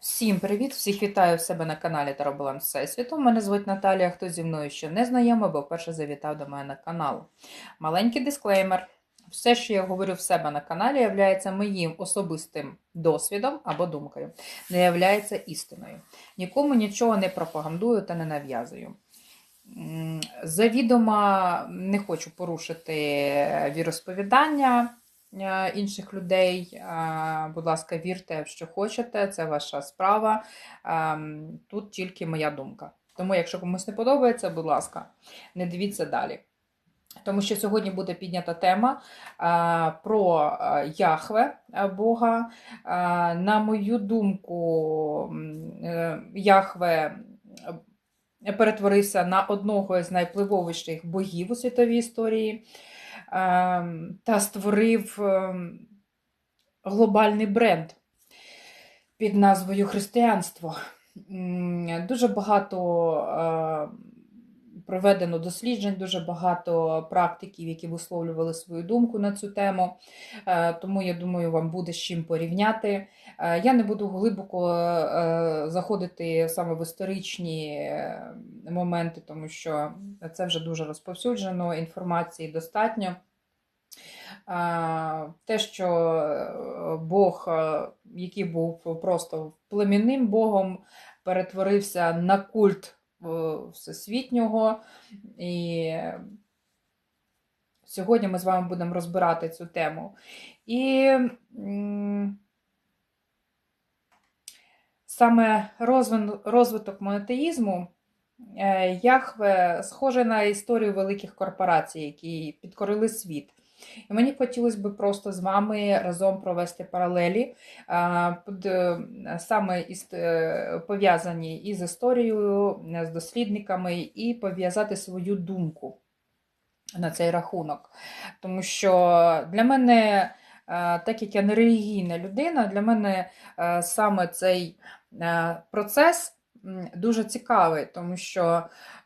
Всім привіт! Всіх вітаю в себе на каналі Таробаланс Всесвіту. Мене звуть Наталія. Хто зі мною ще не знайомий, бо вперше завітав до мене на канал. Маленький дисклеймер. Все, що я говорю в себе на каналі, є моїм особистим досвідом або думкою, не є істиною. Нікому нічого не пропагандую та не нав'язую. Завідомо не хочу порушити віросповідання е, інших людей. Е, Будь ласка, вірте, що хочете, це ваша справа. Е, Тут тільки моя думка. Тому, якщо комусь не подобається, будь ласка, не дивіться далі. Тому що сьогодні буде піднята тема е, про е, Яхве е, Бога. Е, На мою думку, е, Яхве е, перетворився на одного з найвпливовіших богів у світовій історії е, та створив е, глобальний бренд під назвою Християнство. Дуже багато е, проведено досліджень, дуже багато практиків, які висловлювали свою думку на цю тему. Е, Тому я думаю, вам буде з чим порівняти. Е, Я не буду глибоко е, заходити саме в історичні моменти, тому що це вже дуже розповсюджено, інформації достатньо. Те, що Бог, який був просто племінним Богом, перетворився на культ всесвітнього. І сьогодні ми з вами будемо розбирати цю тему. І саме розвиток монотеїзму е, Яхве схоже на історію великих корпорацій, які підкорили світ. І мені хотілося б просто з вами разом провести паралелі, саме е, пов'язані із історією, е, з дослідниками, і пов'язати свою думку на цей рахунок. Тому що для мене, е, так як я не релігійна людина, для мене саме цей процес дуже цікавий, тому що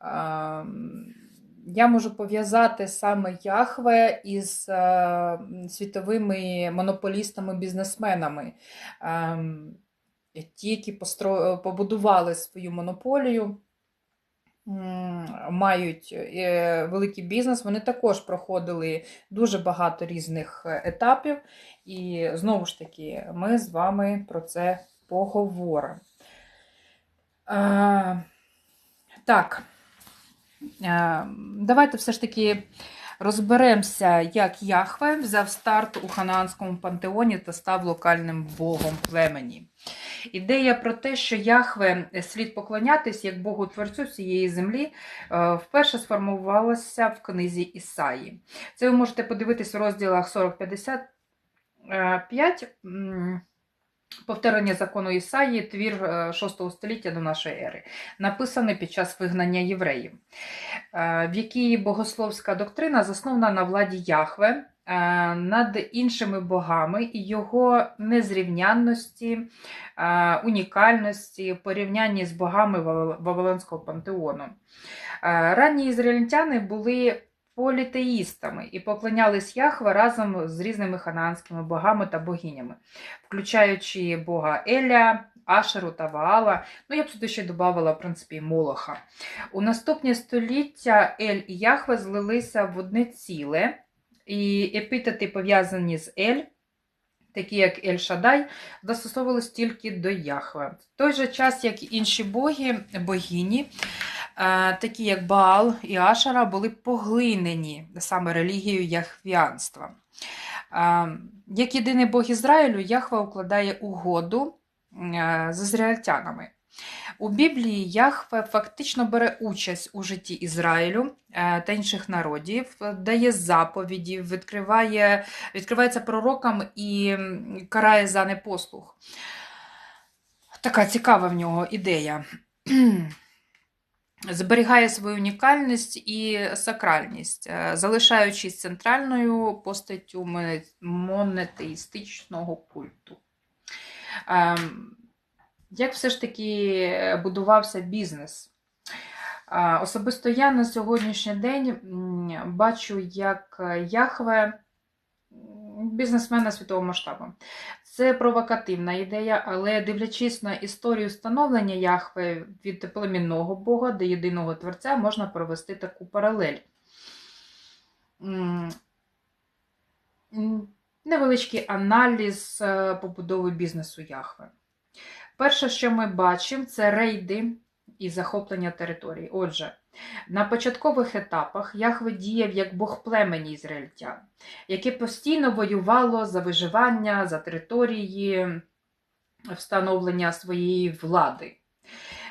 ем, я можу пов'язати саме Яхве із е, світовими монополістами-бізнесменами. Ем, Ті, які постро... побудували свою монополію, мають е, великий бізнес, вони також проходили дуже багато різних етапів. І знову ж таки, ми з вами про це поговоримо. Е, так, давайте все ж таки розберемося, як Яхве взяв старт у ханаанському пантеоні та став локальним богом племені. Ідея про те, що Яхве слід поклонятись як Богу творцю всієї землі, е, вперше сформувалася в книзі Ісаї. Це ви можете подивитись у розділах 40-55. Повторення закону Ісаї, твір 6 століття до нашої ери, написаний під час вигнання євреїв, е, в якій богословська доктрина заснована на владі Яхве е, над іншими богами і його незрівнянності, е, унікальності порівнянні з богами Вавилонського пантеону. Е, Ранні ізраїльтяни були політеїстами і поклонялись Яхве разом з різними ханаанськими богами та богинями, включаючи бога Еля, Ашеру та Ваала. Ну, я б сюди ще додавала, в принципі, Молоха. У наступні століття Ель і Яхве злилися в одне ціле, і епітети, пов'язані з Ель, такі як Ель Шадай, застосовувались тільки до Яхве. В той же час, як і інші боги, богині, такі як Баал і Ашера, були поглинені саме релігією яхвіанства. Е, Як єдиний Бог Ізраїлю, Яхва укладає угоду е, з ізраїльтянами. У Біблії Яхве фактично бере участь у житті Ізраїлю е, та інших народів, дає заповіді, відкриває, відкривається пророкам і карає за непослух. Така цікава в нього ідея. Зберігає свою унікальність і сакральність, е, залишаючись центральною постаттю моне- монотеїстичного культу. Ем, Як все ж таки будувався бізнес? Особисто я на сьогоднішній день бачу, як Яхве бізнесмена світового масштабу. Це провокативна ідея, але дивлячись на історію становлення Яхве від племінного Бога до єдиного творця, можна провести таку паралель. Невеличкий аналіз е, побудови бізнесу Яхве. Перше, що ми бачимо, це рейди і захоплення територій. Отже, на початкових етапах Яхве діяв як Бог племені ізраїльтян, яке постійно воювало за виживання, за території, встановлення своєї влади.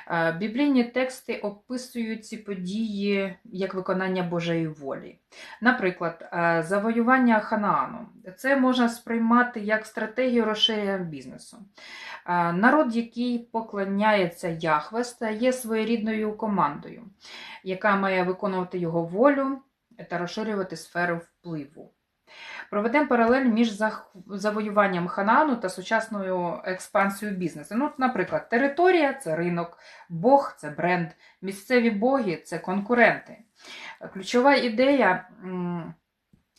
Е, Біблійні тексти описують ці події як виконання Божої волі. Наприклад, е, завоювання Ханаану. Це можна сприймати як стратегію розширення бізнесу. Е, Народ, який поклоняється Яхве, стає своєрідною командою, яка має виконувати його волю та розширювати сферу впливу. Проведемо паралель між завоюванням Ханану та сучасною експансією бізнесу. Ну, наприклад, територія це ринок, Бог це бренд, місцеві боги це конкуренти. Ключова ідея.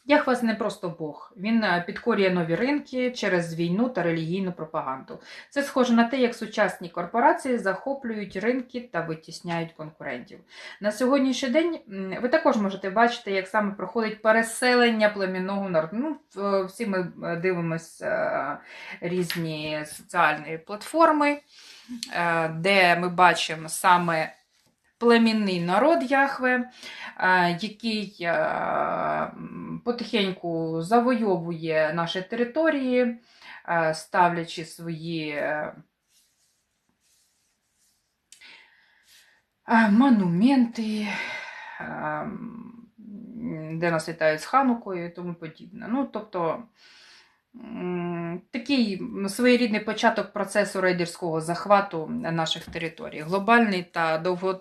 Яхве не просто Бог, він е, підкорює нові ринки через війну та релігійну пропаганду. Це схоже на те, як сучасні корпорації захоплюють ринки та витісняють конкурентів. На сьогоднішній день ви також можете бачити, як саме проходить переселення племінного народу. Ну, всі ми е, дивимося е, різні соціальні платформи, де ми бачимо саме племінний народ Яхве, який потихеньку завойовує наші території, е, ставлячи свої е, е, монументи, де нас вітають з Ханукою і тому подібне. Ну, тобто, такий своєрідний початок процесу рейдерського захвату наших територій. Глобальний та довго,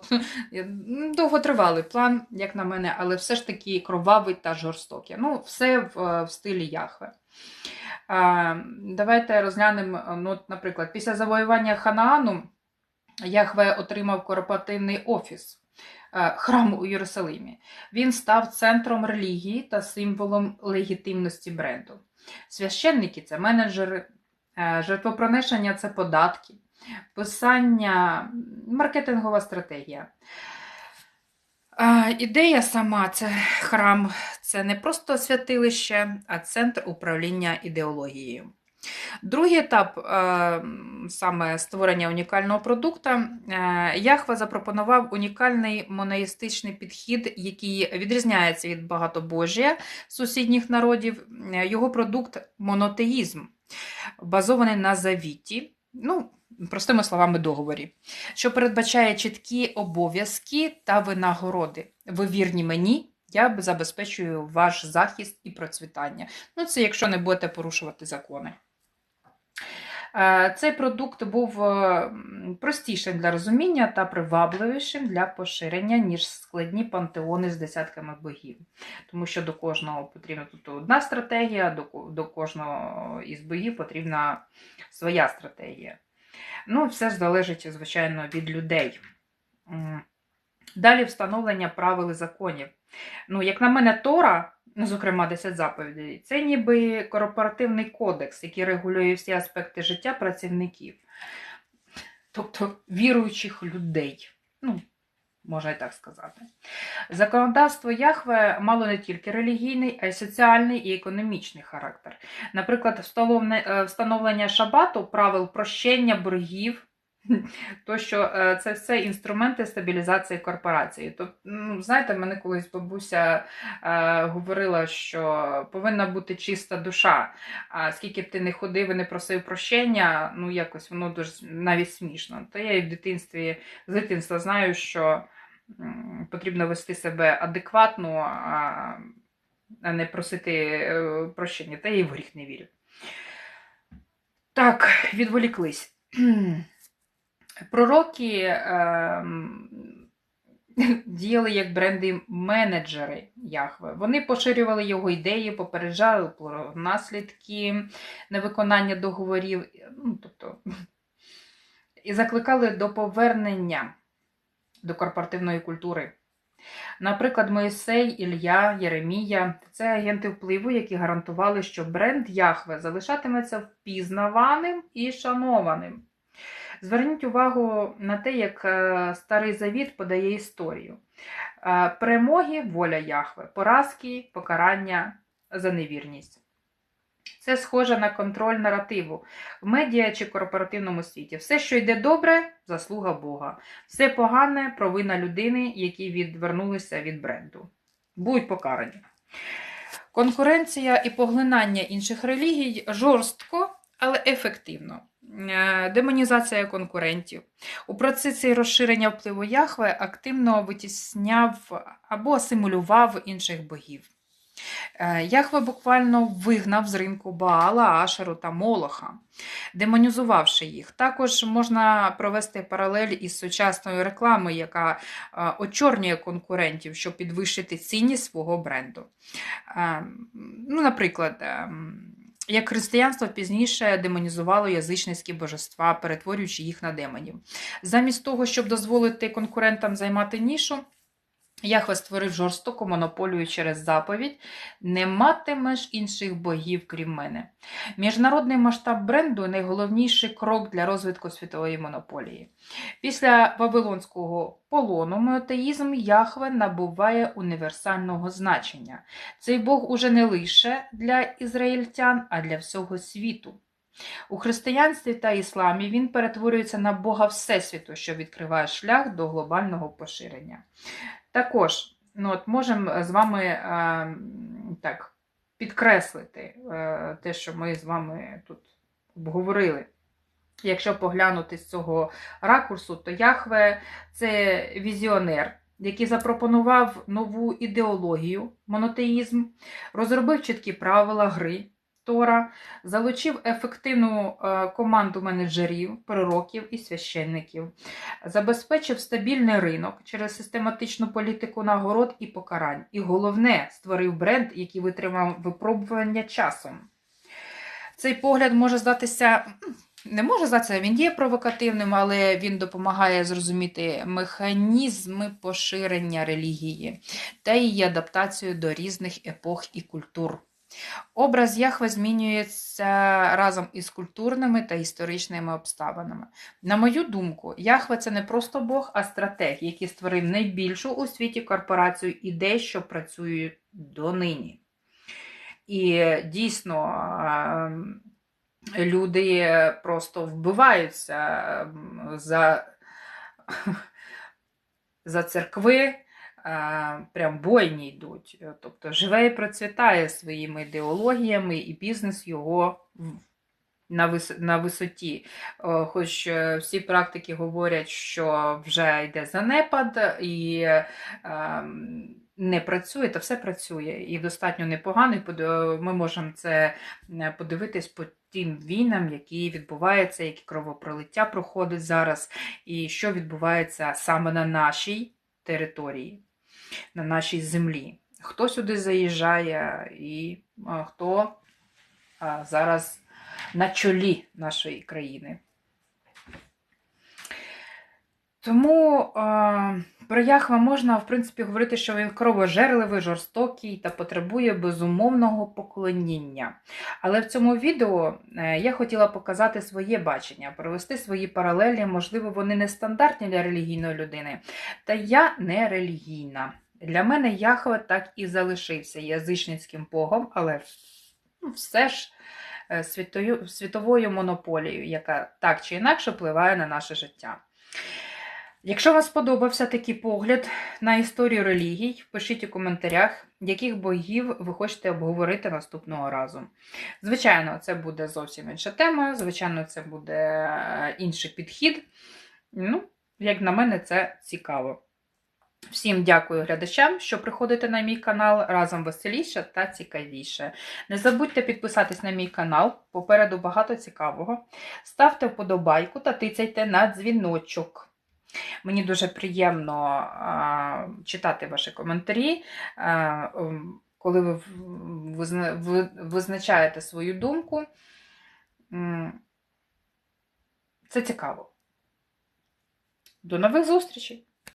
довготривалий план, як на мене, але все ж таки кровавий та жорстокий. Ну, все в, в стилі Яхве. Давайте розглянемо, ну, наприклад, після завоювання Ханаану Яхве отримав корпоративний офіс. Е, Храм у Єрусалимі. Він став центром релігії та символом легітимності бренду. Священники це менеджери, е, жертвопроношення це податки, писання, маркетингова стратегія. Е, Ідея сама це храм, це не просто святилище, а центр управління ідеологією. Другий етап е, саме створення унікального продукту. е, Яхва запропонував унікальний моноїстичний підхід, який відрізняється від багатобожія сусідніх народів. Е, Його продукт монотеїзм, базований на завіті. Ну, простими словами, договорі, що передбачає чіткі обов'язки та винагороди. Ви вірні мені, я забезпечую ваш захист і процвітання. Ну, це якщо не будете порушувати закони. Е, Цей продукт був е, простішим для розуміння та привабливішим для поширення, ніж складні пантеони з десятками богів. Тому що до кожного потрібна тут одна стратегія, до, кожного із богів потрібна своя стратегія. Ну, все ж залежить, звичайно, від людей. Далі встановлення правил і законів. Ну, як на мене, Тора, ну, зокрема, 10 заповідей, це ніби корпоративний кодекс, який регулює всі аспекти життя працівників, тобто віруючих людей. Ну, можна і так сказати. Законодавство Яхве мало не тільки релігійний, а й соціальний і економічний характер. Наприклад, е, встановлення шабату, правил прощення боргів, то що е, це все інструменти стабілізації корпорації. Тобто, ну, знаєте, мене колись бабуся е, говорила, що повинна бути чиста душа. А скільки б ти не ходив і не просив прощення, ну якось воно дуже навіть смішно. То я і в дитинстві з дитинства знаю, що м, потрібно вести себе адекватно, а, а не просити е, прощення. Та я і в гріх не вірю. Так, відволіклись. Пророки ем, діяли як бренди-менеджери Яхве. Вони поширювали його ідеї, попереджали про наслідки невиконання договорів, ну, тобто, і закликали до повернення до корпоративної культури. Наприклад, Моїсей, Ілля, Єремія це агенти впливу, які гарантували, що бренд Яхве залишатиметься впізнаваним і шанованим. Зверніть увагу на те, як е, Старий Завіт подає історію. Е, Перемоги воля Яхве, поразки, покарання за невірність. Це схоже на контроль наративу в медіа чи корпоративному світі. Все, що йде добре, заслуга Бога. Все погане провина людини, які відвернулися від бренду. Будуть покарані. Конкуренція і поглинання інших релігій жорстко, але ефективно. Е, Демонізація конкурентів. У процесі розширення впливу Яхве активно витісняв або симулював інших богів. Е, Яхве буквально вигнав з ринку Баала, Ашеру та Молоха, демонізувавши їх. Також можна провести паралель із сучасною рекламою, яка е, очорнює конкурентів, щоб підвищити цінність свого бренду. Ну, наприклад, ем, як християнство пізніше демонізувало язичницькі божества, перетворюючи їх на демонів. Замість того, щоб дозволити конкурентам займати нішу, Яхве створив жорстоку монополію через заповідь не матимеш інших богів, крім мене. Міжнародний масштаб бренду найголовніший крок для розвитку світової монополії. Після Вавилонського полону монотеїзм Яхве набуває універсального значення. Цей Бог уже не лише для ізраїльтян, а для всього світу. У християнстві та ісламі він перетворюється на Бога Всесвіту, що відкриває шлях до глобального поширення. Також ну от можемо з вами е, так, підкреслити е, те, що ми з вами тут обговорили. Якщо поглянути з цього ракурсу, то Яхве це візіонер, який запропонував нову ідеологію, монотеїзм, розробив чіткі правила гри. Тора залучив ефективну е, команду менеджерів, пророків і священників, забезпечив стабільний ринок через систематичну політику нагород і покарань. І головне, створив бренд, який витримав випробування часом. Цей погляд може здатися, не може здатися, він є провокативним, але він допомагає зрозуміти механізми поширення релігії та її адаптацію до різних епох і культур. Образ Яхве змінюється разом із культурними та історичними обставинами. На мою думку, Яхве це не просто Бог, а стратег, який створив найбільшу у світі корпорацію ідей, що працюють донині. І дійсно ем, люди просто вбиваються ем, за, за церкви прям бойні йдуть. Тобто живе і процвітає своїми ідеологіями, і бізнес його на вис... на висоті. Хоч е, всі практики говорять, що вже йде занепад і ем, не працює, то все працює. І достатньо непогано. Ми можемо це е, подивитись по тим війнам, які відбуваються, які кровопролиття проходить зараз, і що відбувається саме на нашій території на нашій землі. Хто сюди заїжджає і хто зараз на чолі нашої країни. Тому е, про Яхва можна, в принципі, говорити, що він кровожерливий, жорстокий та потребує безумовного поклоніння. Але в цьому відео е, я хотіла показати своє бачення, провести свої паралелі, можливо, вони не стандартні для релігійної людини. Та я не релігійна. Для мене Яхве так і залишився язичницьким богом, але ну, все ж е, світою, світовою монополією, яка так чи інакше впливає на наше життя. Якщо вам сподобався такий погляд на історію релігій, пишіть у коментарях, яких богів ви хочете обговорити наступного разу. Звичайно, це буде зовсім інша тема, звичайно, це буде е, інший підхід. Ну, Як на мене, це цікаво. Всім дякую глядачам, що приходите на мій канал разом веселіше та цікавіше. Не забудьте підписатись на мій канал, попереду багато цікавого. Ставте вподобайку та тицяйте на дзвіночок. Мені дуже приємно читати ваші коментарі, а, коли ви визначаєте свою думку. Це цікаво. До нових зустрічей!